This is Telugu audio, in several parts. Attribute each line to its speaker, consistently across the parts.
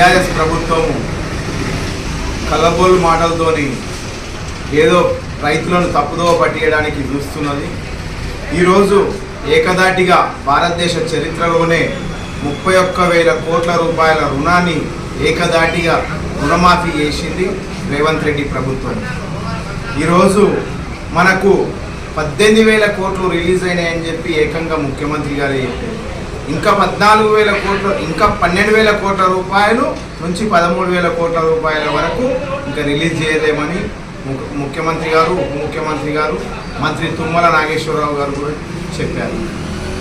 Speaker 1: టీఆర్ఎస్ ప్రభుత్వం కలబోలు మాటలతోని ఏదో రైతులను తప్పుదోవ పట్టియడానికి చూస్తున్నది. ఈరోజు ఏకదాటిగా భారతదేశ చరిత్రలోనే ముప్పై ఒక్క వేల కోట్ల రూపాయల రుణాన్ని ఏకదాటిగా రుణమాఫీ చేసింది రేవంత్ రెడ్డి ప్రభుత్వం. ఈరోజు మనకు పద్దెనిమిది వేల కోట్లు రిలీజ్ అయినాయని చెప్పి ఏకంగా ముఖ్యమంత్రి గారే చెప్పారు. ఇంకా పద్నాలుగు వేల కోట్ల ఇంకా పన్నెండు వేల కోట్ల రూపాయలు నుంచి పదమూడు వేల కోట్ల రూపాయల వరకు ఇంకా రిలీజ్ చేయలేమని ము- ముఖ్యమంత్రి గారు ఉప ముఖ్యమంత్రి గారు మంత్రి తుమ్మల నాగేశ్వరరావు గారు కూడా చెప్పారు.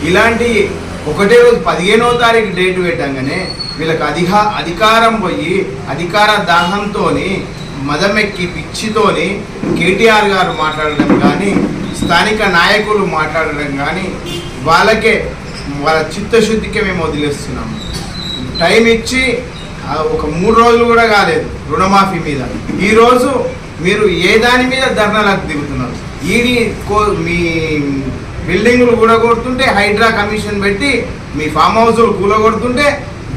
Speaker 1: ఇలాంటి ఒకటే రోజు పదిహేనో తారీఖు డేట్ పెట్టంగానే వీళ్ళకి అధిహా అధికారం పోయి అధికార దాహంతోని మదమెక్కి పిచ్చితోని కేటీఆర్ గారు మాట్లాడడం కానీ స్థానిక నాయకులు మాట్లాడడం కానీ వాళ్ళకే వాళ్ళ చిత్తశుద్ధికే మేము వదిలేస్తున్నాము టైం ఇచ్చి ఒక మూడు రోజులు కూడా కాలేదు రుణమాఫీ మీద. ఈరోజు మీరు ఏ దాని మీద ధర్నాలకు దిగుతున్నారు? ఈడీ కో మీ బిల్డింగులు కూడగొడుతుంటే హైడ్రా కమిషన్ పెట్టి మీ ఫామ్ హౌస్లు కూలగొడుతుంటే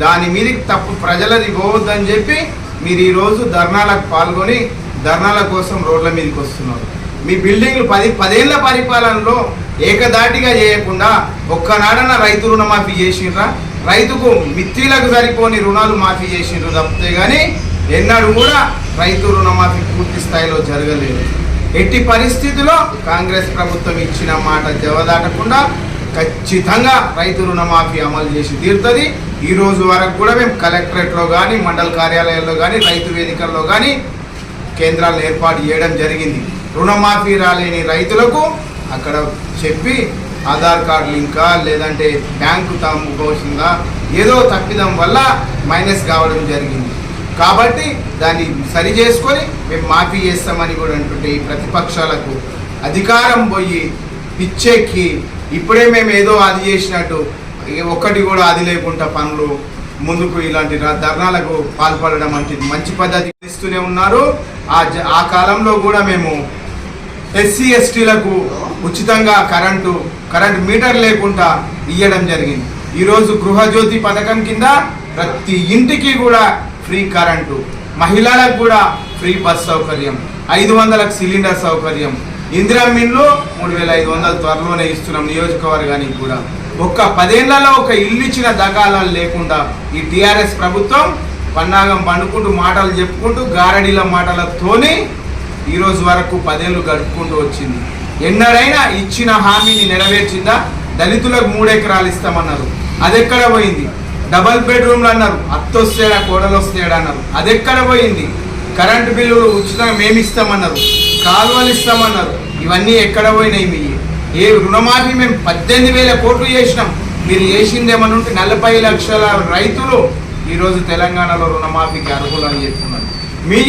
Speaker 1: దాని మీదకి తప్పు ప్రజలది పోవద్దని చెప్పి మీరు ఈరోజు ధర్నాలకు పాల్గొని ధర్నాల కోసం రోడ్ల మీదకి వస్తున్నారు. మీ బిల్డింగ్లు పది పదేళ్ళ పరిపాలనలో ఏకదాటిగా చేయకుండా ఒక్కనాడన రైతు రుణమాఫీ చేసిండ్రా? రైతుకు మిత్తిలకు సరిపోని రుణాలు మాఫీ చేసిండ్రు తప్పితే కానీ ఎన్నడూ కూడా రైతు రుణమాఫీ పూర్తి స్థాయిలో జరగలేదు. ఎట్టి పరిస్థితిలో కాంగ్రెస్ ప్రభుత్వం ఇచ్చిన మాట జవదాటకుండా ఖచ్చితంగా రైతు రుణమాఫీ అమలు చేసి తీరుతుంది. ఈ రోజు వరకు కూడా మేము కలెక్టరేట్లో కానీ మండల కార్యాలయాల్లో కానీ రైతు వేదికల్లో కానీ కేంద్రాలను ఏర్పాటు చేయడం జరిగింది. రుణమాఫీ రాలేని రైతులకు అక్కడ చెప్పి ఆధార్ కార్డు లింకా లేదంటే బ్యాంకు తాముకోసిందా ఏదో తప్పిదం వల్ల మైనస్ కావడం జరిగింది. కాబట్టి దాన్ని సరి చేసుకొని మేము మాఫీ చేస్తామని కూడా అంటుంటే ఈ ప్రతిపక్షాలకు అధికారం పోయి పిచ్చెక్కి ఇప్పుడే మేము ఏదో అది చేసినట్టు ఒక్కటి కూడా అది లేకుండా పనులు ముందుకు ఇలాంటి ధర్నాలకు పాల్పడడం అంటే మంచి పద్ధతి ఇస్తూనే ఉన్నారు. ఆ ఆ కాలంలో కూడా మేము ఎస్సీ ఎస్టీలకు ఉచితంగా కరెంటు కరెంట్ మీటర్ లేకుండా ఇవ్వడం జరిగింది. ఈరోజు గృహజ్యోతి పథకం కింద ప్రతి ఇంటికి కూడా ఫ్రీ కరెంటు మహిళలకు కూడా ఫ్రీ బస్ సౌకర్యం ఐదు వందలకు సిలిండర్ సౌకర్యం. ఇందిరా మిన్లు మూడు వేల ఐదు వందలు త్వరలోనే ఇస్తున్నాం నియోజకవర్గానికి కూడా. ఒక్క పదేళ్ళలో ఒక ఇల్లు ఇచ్చిన దగాలాలు లేకుండా ఈ టీఆర్ఎస్ ప్రభుత్వం పన్నాగం పండుకుంటూ మాటలు చెప్పుకుంటూ గారడీల మాటలతోనే ఈరోజు వరకు పదేళ్ళు గడుపుకుంటూ వచ్చింది. ఎన్నడైనా ఇచ్చిన హామీని నెరవేర్చిందా? దళితులకు మూడెకరాలు ఇస్తామన్నారు. అదెక్కడ పోయింది? డబల్ బెడ్రూమ్లు అన్నారు. అత్తొస్తేడా కోడలు వస్తేడా అన్నారు. అదెక్కడ పోయింది? కరెంటు బిల్లులు ఉచితంగా మేము ఇస్తామన్నారు. కాలువలు ఇస్తామన్నారు. ఇవన్నీ ఎక్కడ పోయినాయి మీ? ఏ రుణమాఫీ మేము పద్దెనిమిది వేల కోట్లు చేసినాం. మీరు చేసిందేమని ఉంటే నలభై లక్షల రైతులు ఈరోజు తెలంగాణలో రుణమాఫీకి అర్హులు అని చెప్తున్నారు మీ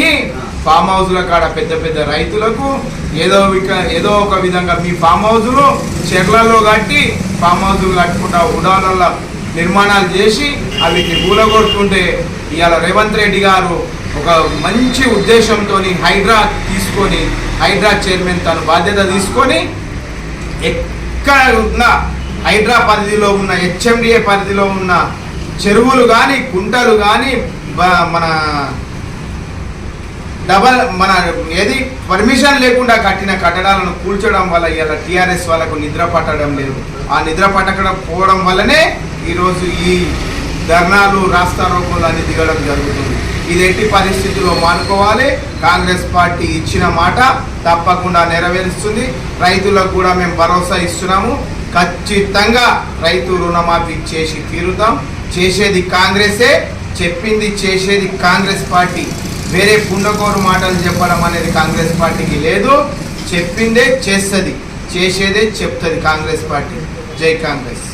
Speaker 1: ఫామ్ హౌస్ల కాడ పెద్ద పెద్ద రైతులకు ఏదో ఏదో ఒక విధంగా మీ ఫామ్ హౌజులు చెర్లలో కట్టి ఫామ్ హౌజులు కట్టుకుంటా ఉడాలలో నిర్మాణాలు చేసి అవి కూలగొడుతుంటే ఇవాళ రేవంత్ రెడ్డి గారు ఒక మంచి ఉద్దేశంతో హైడ్రా తీసుకొని హైడ్రా చైర్మన్ తను బాధ్యత తీసుకొని ఎక్కడ ఉన్న హైడ్రా పరిధిలో ఉన్న హెచ్ఎండిఏ పరిధిలో ఉన్న చెరువులు కానీ కుంటలు కానీ మన డబల్ మన ఏది పర్మిషన్ లేకుండా కట్టిన కట్టడాలను కూల్చడం వల్ల ఇలా టీఆర్ఎస్ వాళ్ళకు నిద్ర పట్టడం లేదు. ఆ నిద్ర పట్టడం పోవడం వల్లనే ఈరోజు ఈ ధర్నాలు రాస్తారోకోలు అన్ని దిగడం జరుగుతుంది. ఇది ఎట్టి పరిస్థితుల్లో మానుకోవాలి. కాంగ్రెస్ పార్టీ ఇచ్చిన మాట తప్పకుండా నెరవేరుస్తుంది. రైతులకు కూడా మేము భరోసా ఇస్తున్నాము. ఖచ్చితంగా రైతు రుణమాఫీ చేసి తీరుతాం. చేసేది కాంగ్రెసే చెప్పింది చేసేది కాంగ్రెస్ పార్టీ. వేరే పుండకోరు మాటలు చెప్పడం అనేది కాంగ్రెస్ పార్టీకి లేదు. చెప్పిందే చేస్తుంది. చేసేదే చెప్తుంది కాంగ్రెస్ పార్టీ. జై కాంగ్రెస్.